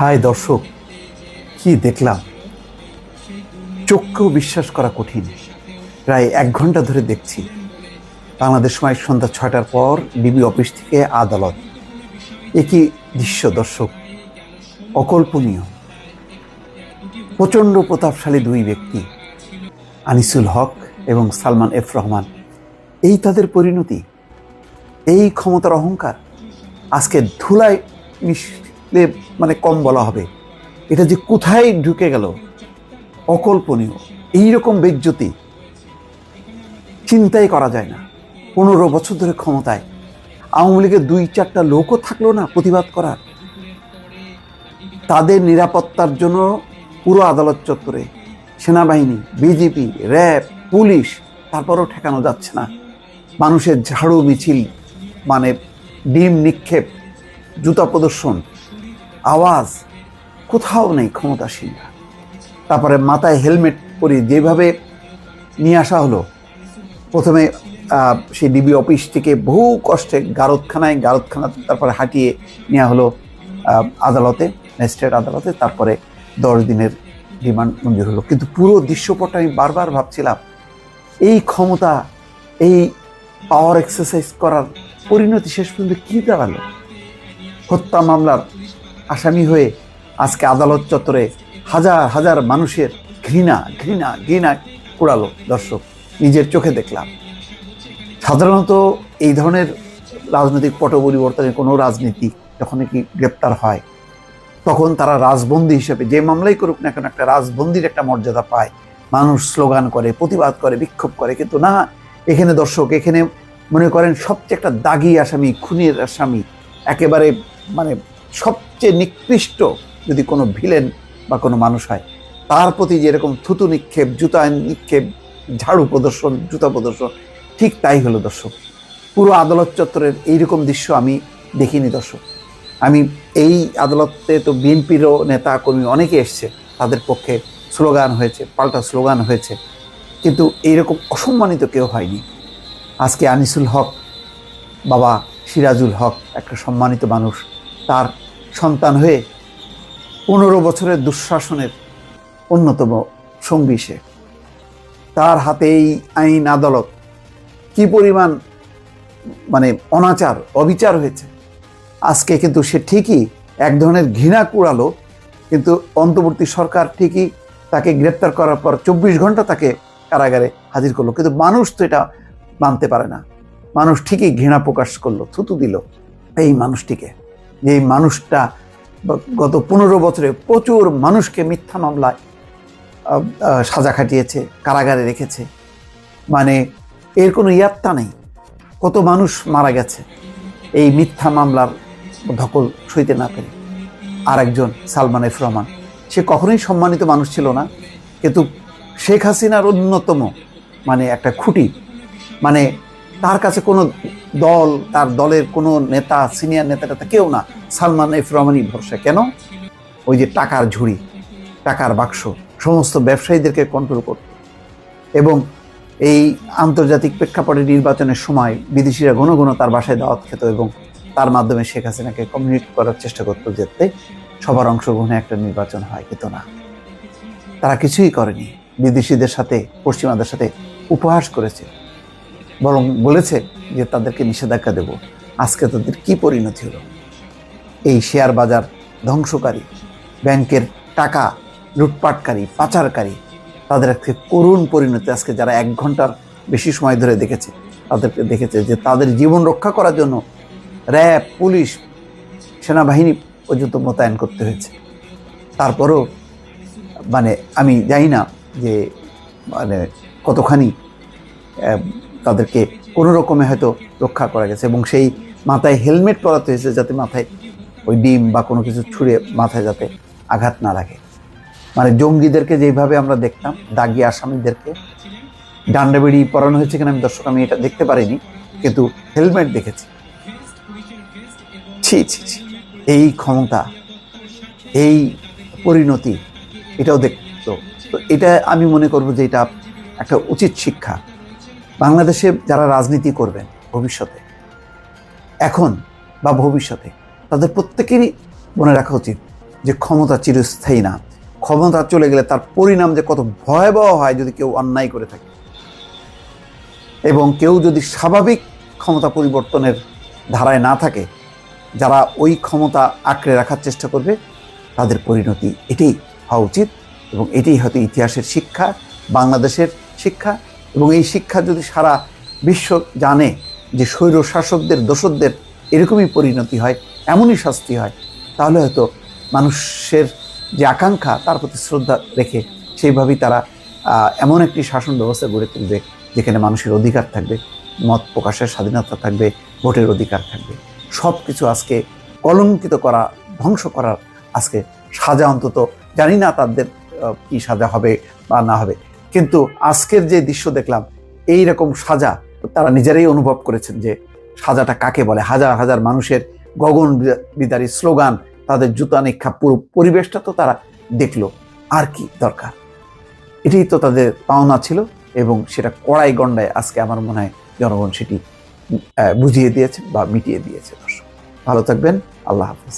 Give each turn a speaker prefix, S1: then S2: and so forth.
S1: High দর্শক, কি দেখলাম? চোখকেও বিশ্বাস করা কঠিন। প্রায় এক ঘণ্টা ধরে দেখছি। বাংলাদেশ সময় সন্ধ্যা ছয়টার পর ডিবি অফিস থেকে আদালত। একই দৃশ্য দর্শক, অকল্পনীয়। প্রচণ্ড প্রতাপশালী দুই ব্যক্তি, আনিসুল হক এবং সালমান এফ রহমান। এই তাদের পরিণতি? এই ক্ষমতার অহংকার? আজকে ধুলায় মিশলে মানে কম বলা হবে। এটা যে কোথায় ঢুকে গেল, অকল্পনীয়। এইরকম বেজ্জতি চিন্তাই করা যায় না। পনেরো বছর ধরে ক্ষমতায়। আওয়ামী লীগের দুই চারটা লোকও থাকল না প্রতিবাদ করার। তাদের নিরাপত্তার জন্য পুরো আদালত চত্বরে সেনাবাহিনী, বিজেপি, র্যাব, পুলিশ, তারপরও ঠেকানো যাচ্ছে না। মানুষের ঝাড়ু মিছিল মানে ডিম নিক্ষেপ, জুতা প্রদর্শন আওয়াজ কোথাও নেই ক্ষমতাসীনরা। তারপরে মাথায় হেলমেট পরি যেভাবে নিয়ে আসা হলো, প্রথমে সেই ডিবি অফিস থেকে বহু কষ্টে গারদখানায় গারদখানা তারপরে হাঁটিয়ে নেওয়া হলো আদালতে, ম্যাজিস্ট্রেট আদালতে, তারপরে দশ দিনের রিমান্ড মঞ্জুর হলো। কিন্তু পুরো দৃশ্যপটটা আমি বারবার ভাবছিলাম, এই ক্ষমতা, এই পাওয়ার এক্সারসাইজ করার পরিণতি শেষ পর্যন্ত কী দাঁড়াল? হত্যা মামলার আসামি হয়ে আজকে আদালত চত্বরে হাজার হাজার মানুষের ঘৃণা ঘৃণা ঘৃণা কুড়ালো। দর্শক, নিজের চোখে দেখলাম। সাধারণত এই ধরনের রাজনৈতিক পট পরিবর্তনের কোনো রাজনীতি যখন কি গ্রেপ্তার হয়, তখন তারা রাজবন্দী হিসেবে যে মামলাই করুক না কেন একটা রাজবন্দির একটা মর্যাদা পায়। মানুষ স্লোগান করে, প্রতিবাদ করে, বিক্ষোভ করে। কিন্তু না, এখানে দর্শক, এখানে মনে করেন সবচেয়ে একটা দাগি আসামি, খুনের আসামি, একেবারে মানে সবচেয়ে নিকৃষ্ট যদি কোনো ভিলেন বা কোনো মানুষ হয়, তার প্রতি যেরকম থুতু নিক্ষেপ, জুতা নিক্ষেপ, ঝাড়ু প্রদর্শন, জুতা প্রদর্শন, ঠিক তাই হলো দর্শক। পুরো আদালত চত্বরের এইরকম দৃশ্য আমি দেখিনি দর্শক। আমি এই আদালতে তো বিএনপিরও নেতা কর্মী অনেকে এসছে, তাদের পক্ষে স্লোগান হয়েছে, পাল্টা স্লোগান হয়েছে, কিন্তু এইরকম অসম্মানিত কেউ হয়নি। আজকে আনিসুল হক, বাবা সিরাজুল হক, একটা সম্মানিত মানুষ, তার সন্তান হয়ে পনেরো বছরের দুঃশাসনের অন্যতম সঙ্গী সে। তার হাতে এই আইন আদালত কি পরিমাণ মানে অনাচার, অবিচার হয়েছে, আজকে কিন্তু সে ঠিকই এক ধরনের ঘৃণা কুড়ালো, কিন্তু অন্তর্বর্তী সরকার ঠিকই তাকে গ্রেপ্তার করার পর চব্বিশ ঘণ্টা তাকে কারাগারে হাজির করল। কিন্তু মানুষ তো এটা মানতে পারে না। মানুষ ঠিকই ঘৃণা প্রকাশ করল, থুতু দিল এই মানুষটিকে। যে মানুষটা গত পনেরো বছরে প্রচুর মানুষকে মিথ্যা মামলায় সাজা খাটিয়েছে, কারাগারে রেখেছে। মানে এর কোনো ইয়াত্তা নেই। কত মানুষ মারা গেছে এই মিথ্যা মামলার ধকল সইতে না পেরে। আর একজন সালমান এফ রহমান। সে কখনোই সম্মানিত মানুষ ছিল না, কিন্তু শেখ হাসিনার অন্যতম মানে একটা খুঁটি। মানে তার কাছে কোনো দল, তার দলের কোনো নেতা সিনিয়র নেতা টেতা কেউ না। সালমান এফ রহমানই ভরসা। কেন? ওই যে টাকার ঝুড়ি, টাকার বাক্স, সমস্ত ব্যবসায়ীদেরকে কন্ট্রোল করত। এবং এই আন্তর্জাতিক প্রেক্ষাপটে নির্বাচনের সময় বিদেশিরা ঘন ঘন তার বাসায় দাওয়াত খেত এবং তার মাধ্যমে শেখ হাসিনাকে কমিউনিকেট করার চেষ্টা করত যাতে সবার অংশগ্রহণে একটা নির্বাচন হয়, কিন্তু না। তারা কিছুই করেনি। বিদেশিদের সাথে, পশ্চিমাদের সাথে উপহাস করেছে। বরং বলেছে যে তাদেরকে নিষেধাজ্ঞা দেব। আজকে তাদের কি পরিণতি হলো? এই শেয়ার বাজার ধ্বংসকারী, ব্যাংকের টাকা লুটপাটকারী, পাচারকারী, তাদের আজকে করুণ পরিণতি। আজকে যারা এক ঘণ্টার বেশি সময় ধরে দেখেছে, তাদেরকে দেখেছে যে তাদের জীবন রক্ষা করার জন্য র্যাব, পুলিশ, সেনাবাহিনী পর্যন্ত মোতায়েন করতে হয়েছে। তারপরও মানে আমি জানি না যে মানে কতখানি তাদেরকে কোনো রকমে হয়তো রক্ষা করা গেছে এবং সেই মাথায় হেলমেট পরাতে হয়েছে যাতে মাথায় ওই ডিম বা কোনো কিছু ছুঁড়ে মাথায় যাতে আঘাত না লাগে। মানে জঙ্গিদেরকে যেভাবে আমরা দেখতাম, দাগি আসামিদেরকে ডান্ডা বেড়ি পরানো হয়েছে কিনা আমি দর্শক, আমি এটা দেখতে পারিনি, কিন্তু হেলমেট দেখেছি। ছি ছি ছি, এই ক্ষমতা, এই পরিণতি, এটাও দেখতো। তো এটা আমি মনে করব যে এটা একটা উচিত শিক্ষা। বাংলাদেশে যারা রাজনীতি করবেন ভবিষ্যতে, এখন বা ভবিষ্যতে, তাদের প্রত্যেকেরই মনে রাখা উচিত যে ক্ষমতা চিরস্থায়ী না। ক্ষমতা চলে গেলে তার পরিণাম যে কত ভয়াবহ হয় যদি কেউ অন্যায় করে থাকে। এবং কেউ যদি স্বাভাবিক ক্ষমতা পরিবর্তনের ধারায় না থাকে, যারা ওই ক্ষমতা আঁকড়ে রাখার চেষ্টা করবে, তাদের পরিণতি এটাই হওয়া উচিত এবং এটাই হয়তো ইতিহাসের শিক্ষা, বাংলাদেশের শিক্ষা এবং এই শিক্ষা যদি সারা বিশ্ব জানে যে স্বৈর শাসকদের দোসরদের এরকমই পরিণতি হয়, এমনই শাস্তি হয়, তাহলে হয়তো মানুষের যে আকাঙ্ক্ষা, তার প্রতি শ্রদ্ধা রেখে সেইভাবেই তারা এমন একটি শাসন ব্যবস্থা গড়ে তুলবে যেখানে মানুষের অধিকার থাকবে, মত প্রকাশের স্বাধীনতা থাকবে, ভোটের অধিকার থাকবে। সব কিছু আজকে কলঙ্কিত করা, ধ্বংস করার আজকে সাজা অন্তত, জানি না তাদের কি সাজা হবে বা না হবে। কিন্তু আজকের যে দৃশ্য দেখলাম, এই রকম সাজা তারা নিজেরাই অনুভব করেছেন যে সাজাটা কাকে বলে? হাজার হাজার মানুষের গগন বিদারী স্লোগান, তাদের জুতা নিক্ষাপ পুরো পরিবেশটা তো তারা দেখল। আর কি দরকার? এটাই তো তাদের পাওনা ছিল এবং সেটা কড়াই গন্ডায় আজকে আমার মনে হয় জনগণ সেটি বুঝিয়ে দিয়েছে বা মিটিয়ে দিয়েছে। দর্শক ভালো থাকবেন, আল্লাহ হাফিজ।